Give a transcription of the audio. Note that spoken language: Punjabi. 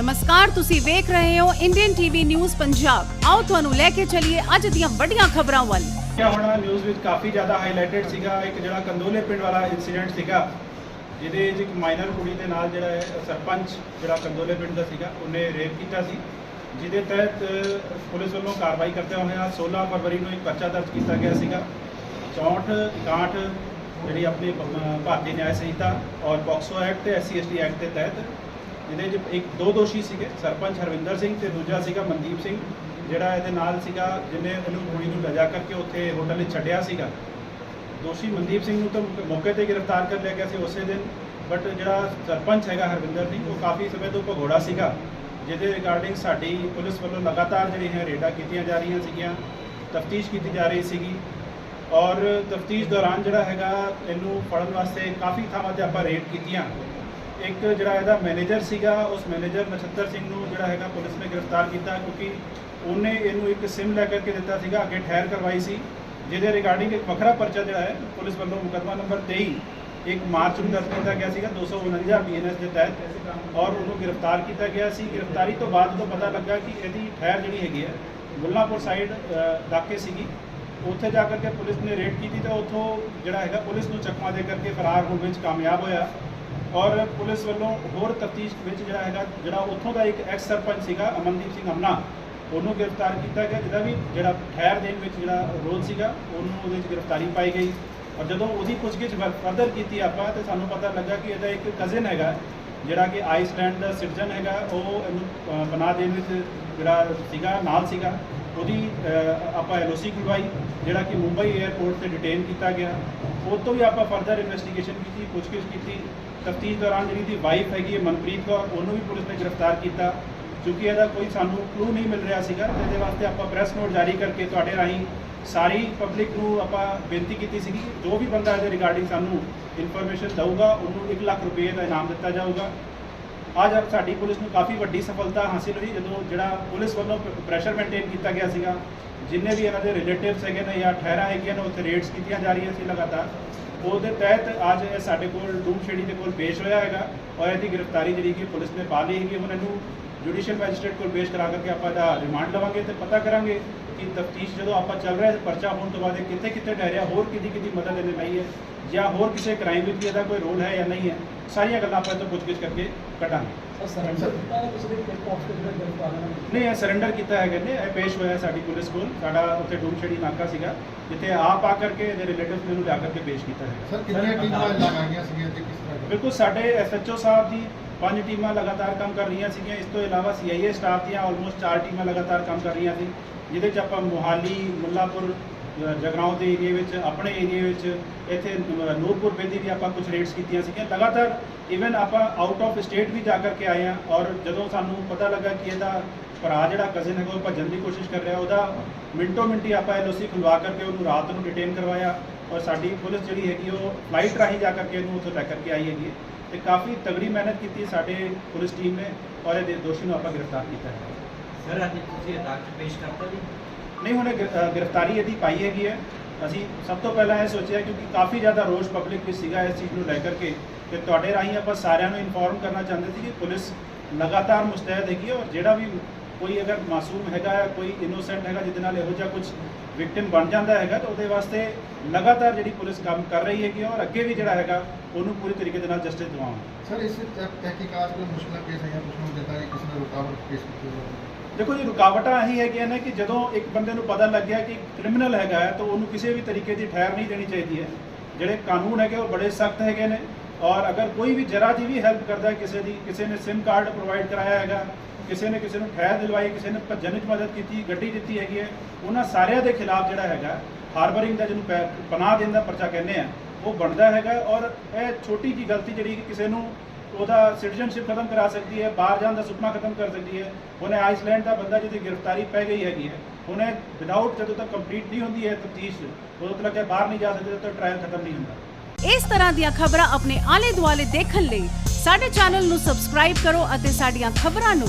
ਨਮਸਕਾਰ, ਤੁਸੀਂ ਵੇਖ ਰਹੇ ਹੋ ਇੰਡੀਅਨ ਟੀਵੀ ਨਿਊਜ਼ ਪੰਜਾਬ ਆਓ ਤੁਹਾਨੂੰ ਲੈ ਕੇ ਚੱਲੀਏ ਅੱਜ ਦੀਆਂ ਵੱਡੀਆਂ ਖਬਰਾਂ ਵੱਲ। ਕਿਆ ਹੋਣਾ ਨਿਊਜ਼ ਵਿੱਚ ਕਾਫੀ ਜ਼ਿਆਦਾ ਹਾਈਲਾਈਟਡ ਸੀਗਾ। ਇੱਕ ਜਿਹੜਾ ਕੰਦੋਲੇ ਪਿੰਡ ਵਾਲਾ ਇਨਸੀਡੈਂਟ ਸੀਗਾ, ਜਿਹਦੇ ਵਿੱਚ ਇੱਕ ਮਾਈਨਰ ਕੁੜੀ ਦੇ ਨਾਲ ਜਿਹੜਾ ਹੈ, ਸਰਪੰਚ ਜਿਹੜਾ ਕੰਦੋਲੇ ਪਿੰਡ ਦਾ ਸੀਗਾ, ਉਹਨੇ ਰੇਪ ਕੀਤਾ ਸੀ। ਜਿਹਦੇ ਤਹਿਤ ਪੁਲਿਸ ਵੱਲੋਂ ਕਾਰਵਾਈ ਕਰਦੇ ਹੋਏ 16 ਫਰਵਰੀ ਨੂੰ ਇੱਕ ਪਰਚਾ ਦਰਜ ਕੀਤਾ ਗਿਆ ਸੀਗਾ। 64 61 ਜਿਹੜੀ ਆਪਣੀ ਭਾਰਤੀ ਨਿਆਂ ਸੰਹਿਤਾ ਔਰ ਪੋਕਸੋ ਐਕਟ ਤੇ ਐਸਸੀ ਐਸਟੀ ਐਕਟ ਦੇ ਤਹਿਤ ਇਹਦੇ 'ਚ ਇੱਕ ਦੋ ਦੋਸ਼ੀ ਸੀਗੇ, ਸਰਪੰਚ ਹਰਵਿੰਦਰ ਸਿੰਘ ਤੇ ਦੂਜਾ ਸੀਗਾ ਮਨਦੀਪ ਸਿੰਘ, ਜਿਹੜਾ ਇਹਦੇ ਨਾਲ ਸੀਗਾ, ਜਿਹਨੇ ਇਹਨੂੰ ਕੁੜੀ ਨੂੰ ਲਿਜਾ ਕਰਕੇ ਉੱਥੇ ਹੋਟਲ ਵਿੱਚ ਛੱਡਿਆ ਸੀਗਾ। ਦੋਸ਼ੀ ਮਨਦੀਪ ਸਿੰਘ ਨੂੰ ਤਾਂ ਮੌਕੇ ਤੇ ਗ੍ਰਿਫਤਾਰ ਕਰ ਲਿਆ ਗਿਆ ਸੀ ਉਸੇ ਦਿਨ ਬਟ ਜਿਹੜਾ ਸਰਪੰਚ ਹੈਗਾ ਹਰਵਿੰਦਰ ਸਿੰਘ, ਉਹ ਕਾਫੀ ਸਮੇਂ ਤੋਂ ਭਗੌੜਾ ਸੀਗਾ, ਜਿਹਦੇ ਰਿਗਾਰਡਿੰਗ ਸਾਡੀ ਪੁਲਿਸ ਵੱਲੋਂ ਲਗਾਤਾਰ ਜਿਹੜੀਆਂ ਰੇਡਾਂ ਕੀਤੀਆਂ ਜਾ ਰਹੀਆਂ ਸੀਗੀਆਂ, ਤਫਤੀਸ਼ ਕੀਤੀ ਜਾ ਰਹੀ ਸੀਗੀ। ਔਰ ਤਫਤੀਸ਼ ਦੌਰਾਨ ਜਿਹੜਾ ਹੈਗਾ, ਇਹਨੂੰ ਫੜਨ ਵਾਸਤੇ ਕਾਫੀ ਥਾਵਾਂ ਤੇ ਆਪਾਂ ਰੇਡ ਕੀਤੀਆਂ। ਇੱਕ ਜਿਹੜਾ ਇਹਦਾ ਮੈਨੇਜਰ ਸੀਗਾ, ਉਸ ਮੈਨੇਜਰ ਨਛੱਤਰ ਸਿੰਘ ਨੂੰ ਜਿਹੜਾ ਹੈਗਾ ਪੁਲਿਸ ਨੇ ਗ੍ਰਿਫਤਾਰ ਕੀਤਾ ਕਿਉਂਕਿ ਉਹਨੇ ਇਹਨੂੰ ਇੱਕ ਸਿਮ ਲੈ ਕਰਕੇ ਦਿੱਤਾ ਸੀਗਾ, ਅੱਗੇ ਠਹਿਰ ਕਰਵਾਈ ਸੀ, ਜਿਹਦੇ ਰਿਗਾਰਡਿੰਗ ਇੱਕ ਵੱਖਰਾ ਪਰਚਾ ਜਿਹੜਾ ਹੈ, ਪੁਲਿਸ ਵੱਲੋਂ ਮੁਕੱਦਮਾ ਨੰਬਰ 23 ਇੱਕ ਮਾਰਚ ਨੂੰ ਦਰਜ ਕੀਤਾ ਗਿਆ ਸੀਗਾ 249 ਬੀਐਨਐਸ ਦੇ ਤਹਿਤ, ਔਰ ਉਹਨੂੰ ਗ੍ਰਿਫਤਾਰ ਕੀਤਾ ਗਿਆ ਸੀ। ਗ੍ਰਿਫਤਾਰੀ ਤੋਂ ਬਾਅਦ ਜਦੋਂ ਪਤਾ ਲੱਗਾ ਕਿ ਇਹਦੀ ਠਹਿਰ ਜਿਹੜੀ ਹੈਗੀ ਹੈ, ਮੁੱਲਾਂਪੁਰ ਸਾਈਡ ਦਾਕੇ ਸੀਗੀ, ਉੱਥੇ ਜਾ ਕਰਕੇ ਪੁਲਿਸ ਨੇ ਰੇਡ ਕੀਤੀ ਤਾਂ ਉੱਥੋਂ ਜਿਹੜਾ ਹੈਗਾ ਪੁਲਿਸ ਨੂੰ ਚਕਮਾ ਦੇ ਕਰਕੇ ਫਰਾਰ ਹੋਣ ਵਿੱਚ ਕਾਮਯਾਬ ਹੋਇਆ। ਔਰ ਪੁਲਿਸ ਵੱਲੋਂ ਹੋਰ ਤਫਤੀਸ਼ ਵਿੱਚ ਜਿਹੜਾ ਹੈਗਾ, ਜਿਹੜਾ ਉੱਥੋਂ ਦਾ ਇੱਕ ਐਕਸ ਸਰਪੰਚ ਸੀਗਾ, ਅਮਨਦੀਪ ਸਿੰਘ ਅਮਨਾ, ਉਹਨੂੰ ਗ੍ਰਿਫਤਾਰ ਕੀਤਾ ਗਿਆ, ਜਿਹਦਾ ਵੀ ਜਿਹੜਾ ਠਹਿਰ ਦੇਣ ਵਿੱਚ ਜਿਹੜਾ ਰੋਲ ਸੀਗਾ, ਉਹਨੂੰ ਉਹਦੇ ਵਿੱਚ ਗ੍ਰਿਫਤਾਰੀ ਪਾਈ ਗਈ। ਔਰ ਜਦੋਂ ਉਹਦੀ ਪੁੱਛਗਿੱਛ ਫਰਦਰ ਕੀਤੀ ਆਪਾਂ, ਤੇ ਸਾਨੂੰ ਪਤਾ ਲੱਗਾ ਕਿ ਇਹਦਾ ਇੱਕ ਕਜ਼ਨ ਹੈਗਾ, ਜਿਹੜਾ ਕਿ ਆਈਸਲੈਂਡ ਦਾ ਸਿਟੀਜ਼ਨ ਹੈਗਾ, ਉਹ ਇਹਨੂੰ ਬਣਾ ਦੇਣ ਵਿੱਚ ਜਿਹੜਾ ਸੀਗਾ, ਨਾਲ ਸੀਗਾ। ਉਹਦੀ ਅ, ਆਪਾਂ ਐਲਓਸੀ ਕਰਵਾਈ ਜਿਹੜਾ ਕਿ ਮੁੰਬਈ 에ਅਰਪੋਰਟ ਤੇ ਡਿਟੇਨ ਕੀਤਾ ਗਿਆ। ਉਹ ਤੋਂ ਵੀ ਆਪਾਂ ਫਰਦਰ ਇਨਵੈਸਟੀਗੇਸ਼ਨ ਕੀਤੀ ਪੁੱਛਗਿੱਛ ਕੀਤੀ। ਤਫਤੀਸ਼ ਦੌਰਾਨ ਜਿਹੜੀ ਦੀ ਵਾਈਫ ਹੈਗੀ ਹੈ ਮਨਪ੍ਰੀਤ ਕੌਰ ਉਹਨੂੰ ਵੀ ਪੁਲਿਸ ਨੇ ਗ੍ਰਿਫਤਾਰ ਕੀਤਾ। ਕਿਉਂਕਿ ਇਹਦਾ ਕੋਈ ਸਾਨੂੰ ਕਲੂ ਨਹੀਂ ਮਿਲ ਰਿਹਾ ਸੀਗਾ ਤੇ ਇਹਦੇ ਵਾਸਤੇ ਆਪਾਂ ਪ੍ਰੈਸ ਨੋਟ ਜਾਰੀ ਕਰਕੇ ਤੁਹਾਡੇ ਰਾਹੀਂ ਸਾਰੀ ਪਬਲਿਕ ਨੂੰ ਆਪਾਂ ਬੇਨਤੀ ਕੀਤੀ ਸੀਗੀ ਜੋ ਵੀ ਬੰਦਾ ਇਹਦੇ ਰਿਗਾਰਡਿੰਗ ਸਾਨੂੰ ਇਨਫੋਰਮੇਸ਼ਨ ਦਊਗਾ ਉਹਨੂੰ 1 ਲੱਖ ਰੁਪਏ ਦਾ ਇਨਾਮ ਦਿੱਤਾ ਜਾਊਗਾ। ਅੱਜ ਸਾਡੀ ਪੁਲਿਸ ਨੂੰ ਕਾਫੀ ਵੱਡੀ ਸਫਲਤਾ ਹਾਸਿਲ ਹੋਈ, ਜਦੋਂ ਜਿਹੜਾ ਪੁਲਿਸ ਵੱਲੋਂ ਪ੍ਰੈਸ਼ਰ ਮੇਨਟੇਨ ਕੀਤਾ ਗਿਆ ਸੀਗਾ। ਜਿੰਨੇ ਵੀ ਇਹਨਾਂ ਦੇ ਰਿਲੇਟਿਵਸ ਹੈਗੇ ਨੇ ਜਾਂ ਠਹਿਰਾਂ ਹੈਗੀਆਂ ਨੇ, ਉੱਥੇ ਰੇਡਸ ਕੀਤੀਆਂ ਜਾ ਰਹੀਆਂ ਸੀ ਲਗਾਤਾਰ। ਉਹਦੇ ਤਹਿਤ ਅੱਜ ਇਹ ਸਾਡੇ ਕੋਲ ਡੂਮ ਸ਼ੇੜੀ ਦੇ ਕੋਲ ਪੇਸ਼ ਹੋਇਆ ਹੈਗਾ ਔਰ ਇਹਦੀ ਗ੍ਰਿਫਤਾਰੀ ਜਿਹੜੀ ਕਿ ਪੁਲਿਸ ਨੇ ਪਾ ਲਈ ਹੈਗੀ। ਉਹਨਾਂ ਨੂੰ ਜੁਡੀਸ਼ੀਅਲ ਮੈਜਿਸਟ੍ਰੇਟ ਕੋਲ ਪੇਸ਼ ਕਰਾ ਕਰਕੇ ਆਪਾਂ ਇਹਦਾ ਰਿਮਾਂਡ ਲਵਾਂਗੇ ਤੇ ਪਤਾ ਕਰਾਂਗੇ ਕਿ ਤਫਤੀਸ਼ ਜਦੋਂ ਆਪਾਂ ਚੱਲ ਰਿਹਾ ਹੈ, ਪਰਚਾ ਹੋਣ ਤੋਂ ਬਾਅਦ ਇਹ ਕਿੱਥੇ ਕਿੱਥੇ ਠਹਿਰਿਆ ਹੋਰ ਕਿਹਦੀ ਕਿਹਦੀ ਮਦਦ ਇਹਨੇ ਲਈ ਹੈ ਜਾਂ ਹੋਰ ਕਿਸੇ ਕ੍ਰਾਈਮ ਵਿੱਚ ਇਹਦਾ ਕੋਈ ਰੋਲ ਹੈ ਜਾਂ ਨਹੀਂ ਹੈ, ਸਾਰੀਆਂ ਗੱਲਾਂ ਆਪਾਂ ਇਹ ਤੋਂ ਪੁੱਛਗਿੱਛ ਕਰਕੇ ਕੱਢਾਂਗੇ। ਨਹੀਂ ਇਹ ਸਰੈਂਡਰ ਕੀਤਾ ਹੈਗਾ ਨੇ ਇਹ ਪੇਸ਼ ਹੋਇਆ ਸਾਡੀ ਪੁਲਿਸ ਕੋਲ। ਸਾਡਾ ਉੱਥੇ ਡੂਮਛੜੀ ਨਾਕਾ ਸੀਗਾ ਜਿੱਥੇ ਆਪ ਆ ਕਰਕੇ ਇਹਦੇ ਰਿਲੇਟਿਵਸ ਨੂੰ ਲਿਆ ਕਰਕੇ ਪੇਸ਼ ਕੀਤਾ ਹੈਗਾ। ਸਰ ਕਿੰਨੀਆਂ ਟੀਮਾਂ ਲਗਾਈਆਂ ਸੀਗੀਆਂ ਤੇ ਕਿਸ ਤਰ੍ਹਾਂ? ਬਿਲਕੁਲ ਸਾਡੇ ਐਸਐਚਓ ਸਾਹਿਬ ਦੀ ਪੰਜ ਟੀਮਾਂ ਲਗਾਤਾਰ ਕੰਮ ਕਰ ਰਹੀਆਂ ਸੀਗੀਆਂ। ਇਸ ਤੋਂ ਇਲਾਵਾ ਸੀਆਈਏ ਸਟਾਫ ਦੀਆਂ ਆਲਮੋਸਟ ਚਾਰ ਟੀਮਾਂ ਲਗਾਤਾਰ ਕੰਮ ਕਰ ਰਹੀਆਂ ਸੀ ਜਿਹਦੇ 'ਚ ਆਪਾਂ ਮੁਹਾਲੀ ਮੁੱਲਾਪੁਰ ਅ, ਦੇ ਏਰੀਏ ਵਿੱਚ ਆਪਣੇ ਏਰੀਏ ਵਿੱਚ ਇੱਥੇ ਨੂਰਪੁਰ ਬੇਦੀ ਵੀ ਆਪਾਂ ਕੁਝ ਰੇਟਸ ਕੀਤੀਆਂ ਸੀਗੀਆਂ। ਲਗਾਤਾਰ ਇਵਨ ਆਪਾਂ ਆਊਟ ਆਫ ਸਟੇਟ ਵੀ ਜਾ ਕਰਕੇ ਆਏ ਆ ਔਰ ਜਦੋਂ ਸਾਨੂੰ ਪਤਾ ਲੱਗਾ ਕਿ ਇਹਦਾ ਭਰਾ ਜਿਹੜਾ ਕਜ਼ਨ ਹੈਗਾ ਉਹ ਭੱਜਣ ਦੀ ਕੋਸ਼ਿਸ਼ ਕਰ ਰਿਹਾ ਉਹਦਾ ਮਿੰਟੋ ਮਿੰਟੀ ਆਪਾਂ ਐਲਓਸੀ ਖੁਲਵਾ ਕਰਕੇ ਉਹਨੂੰ ਰਾਤ ਨੂੰ ਡਿਟੇਨ ਕਰਵਾਇਆ ਔਰ ਸਾਡੀ ਪੁਲਿਸ ਜਿਹੜੀ ਹੈਗੀ ਉਹ ਫਲਾਈਟ ਰਾਹੀਂ ਜਾ ਕਰਕੇ ਇਹਨੂੰ ਉੱਥੋਂ ਤੱਕ ਕਰਕੇ ਆਈ ਹੈਗੀ ਹੈ। ਤੇ ਕਾਫੀ ਤਗੜੀ ਮਿਹਨਤ ਕੀਤੀ ਸਾਡੇ ਪੁਲਿਸ ਟੀਮ ਨੇ ਔਰ ਇਹਦੇ ਦੋਸ਼ੀ ਨੂੰ ਆਪਾਂ ਗ੍ਰਿਫਤਾਰ ਕੀਤਾ ਹੈ। ਸਰ ਅੱਜ ਤੁਸੀਂ ਅਦਾਲਤ ਪੇਸ਼ ਕਰਤਾ ਜੀ? ਨਹੀਂ, ਹੁਣ ਇਹ ਗ੍ਰਿਫਤਾਰੀ ਇਹਦੀ ਪਾਈ ਹੈਗੀ ਹੈ। ਅਸੀਂ ਸਭ ਤੋਂ ਪਹਿਲਾਂ ਇਹ ਸੋਚਿਆ ਕਿਉਂਕਿ ਕਾਫੀ ਜ਼ਿਆਦਾ ਰੋਸ਼ ਪਬਲਿਕ ਵਿੱਚ ਸੀਗਾ ਇਸ ਚੀਜ਼ ਨੂੰ ਲੈ ਕਰਕੇ ਕਿ ਤੁਹਾਡੇ ਰਾਹੀਂ ਆਪਾਂ ਸਾਰਿਆਂ ਨੂੰ ਇਨਫੋਰਮ ਕਰਨਾ ਚਾਹੁੰਦੇ ਸੀ ਕਿ ਪੁਲਿਸ ਲਗਾਤਾਰ ਮੁਸਤੈਦ ਹੈਗੀ ਹੈ ਔਰ ਜਿਹੜਾ ਵੀ ਕੋਈ ਅਗਰ ਮਾਸੂਮ ਹੈਗਾ ਹੈ ਕੋਈ ਇਨੋਸੈਂਟ ਹੈਗਾ ਜਿਹਦੇ ਨਾਲ ਇਹੋ ਜਿਹਾ ਕੁਝ ਵਿਕਟਿਮ ਬਣ ਜਾਂਦਾ ਹੈਗਾ ਤਾਂ ਉਹਦੇ ਵਾਸਤੇ ਲਗਾਤਾਰ ਜਿਹੜੀ ਪੁਲਿਸ ਕੰਮ ਕਰ ਰਹੀ ਹੈਗੀ ਹੈ ਔਰ ਅੱਗੇ ਵੀ ਜਿਹੜਾ ਹੈਗਾ ਉਹਨੂੰ ਪੂਰੀ ਤਰੀਕੇ ਦੇ ਨਾਲ ਜਸਟਿਸ ਦਿਵਾਵਾਂਗੇ ਸਰ ਇਸ ਤਹਿਕੀਕਾਤ ਵਿੱਚ ਮੁਸ਼ਕਲਾਂ ਪੇਸ਼ ਆਈਆਂ ਕੁਝ ਨੂੰ ਜਿੱਦਾਂ ਕਿ ਕਿਸੇ ਨੇ ਰੁਕਾਵਟ ਪੇਸ਼ ਕੀਤੀ ਦੇਖੋ ਜੀ ਰੁਕਾਵਟਾਂ ਇਹੀ ਹੈਗੀਆਂ ਨੇ ਕਿ ਜਦੋਂ ਇੱਕ ਬੰਦੇ ਨੂੰ ਪਤਾ ਲੱਗ ਗਿਆ ਕਿ ਕ੍ਰਿਮੀਨਲ ਹੈਗਾ ਹੈ ਤਾਂ ਉਹਨੂੰ ਕਿਸੇ ਵੀ ਤਰੀਕੇ ਦੀ ਠਹਿਰ ਨਹੀਂ ਦੇਣੀ ਚਾਹੀਦੀ ਹੈ। ਜਿਹੜੇ ਕਾਨੂੰਨ ਹੈਗੇ ਉਹ ਬੜੇ ਸਖਤ ਹੈਗੇ ਨੇ। ਔਰ ਅਗਰ ਕੋਈ ਵੀ ਜਰਾ ਜੀ ਵੀ ਹੈਲਪ ਕਰਦਾ ਹੈ ਕਿਸੇ ਦੀ ਕਿਸੇ ਨੇ ਸਿਮ ਕਾਰਡ ਪ੍ਰੋਵਾਈਡ ਕਰਾਇਆ ਹੈਗਾ ਕਿਸੇ ਨੇ ਕਿਸੇ ਨੂੰ ਠਹਿਰ ਦਿਲਵਾਈ, ਕਿਸੇ ਨੇ ਭੱਜਣ ਵਿੱਚ ਮਦਦ ਕੀਤੀ, ਗੱਡੀ ਦਿੱਤੀ ਹੈਗੀ ਹੈ, ਉਹਨਾਂ ਸਾਰਿਆਂ ਦੇ ਖਿਲਾਫ ਜਿਹੜਾ ਹੈਗਾ ਹਾਰਬਰਿੰਗ ਦਾ ਜਿਹਨੂੰ ਪਨਾਹ ਦੇਣ ਦਾ ਪਰਚਾ ਕਹਿੰਦੇ ਆ, ਉਹ ਬਣਦਾ ਹੈਗਾ ਔਰ ਇਹ ਛੋਟੀ ਜੀ ਗਲਤੀ ਜਿਹੜੀ ਕਿਸੇ ਨੂੰ ਉਹਦਾ ਸਿਟੀਜ਼ਨਸ਼ਿਪ ਖਤਮ ਕਰਾ ਸਕਦੀ ਹੈ, ਬਾਹਰ ਜਾਣ ਦਾ ਸੁਪਨਾ ਖਤਮ ਕਰ ਸਕਦੀ ਹੈ, ਉਹਨੇ ਆਈਸਲੈਂਡ ਦਾ ਬੰਦਾ ਜਿਹਦੀ ਗ੍ਰਿਫਤਾਰੀ ਪੈ ਗਈ ਹੈਗੀ ਹੈ, ਉਹਨੇ ਵਿਦਆਊਟ ਜਦੋਂ ਤੱਕ ਕੰਪਲੀਟ ਨਹੀਂ ਹੁੰਦੀ ਹੈ ਤਫਤੀਸ਼, ਉਦੋਂ ਤੱਕ ਬਾਹਰ ਨਹੀਂ ਜਾ ਸਕਦੇ ਤੱਕ ਟ੍ਰਾਇਲ ਖਤਮ ਨਹੀਂ ਹੁੰਦਾ। ਇਸ ਤਰ੍ਹਾਂ ਦੀਆਂ ਖਬਰਾਂ ਆਪਣੇ ਆਲੇ ਦੁਆਲੇ ਦੇਖਣ ਲਈ ਸਾਡੇ ਚੈਨਲ ਨੂੰ ਸਬਸਕ੍ਰਾਈਬ ਕਰੋ ਅਤੇ ਸਾਡੀਆਂ ਖਬਰਾਂ ਨੂੰ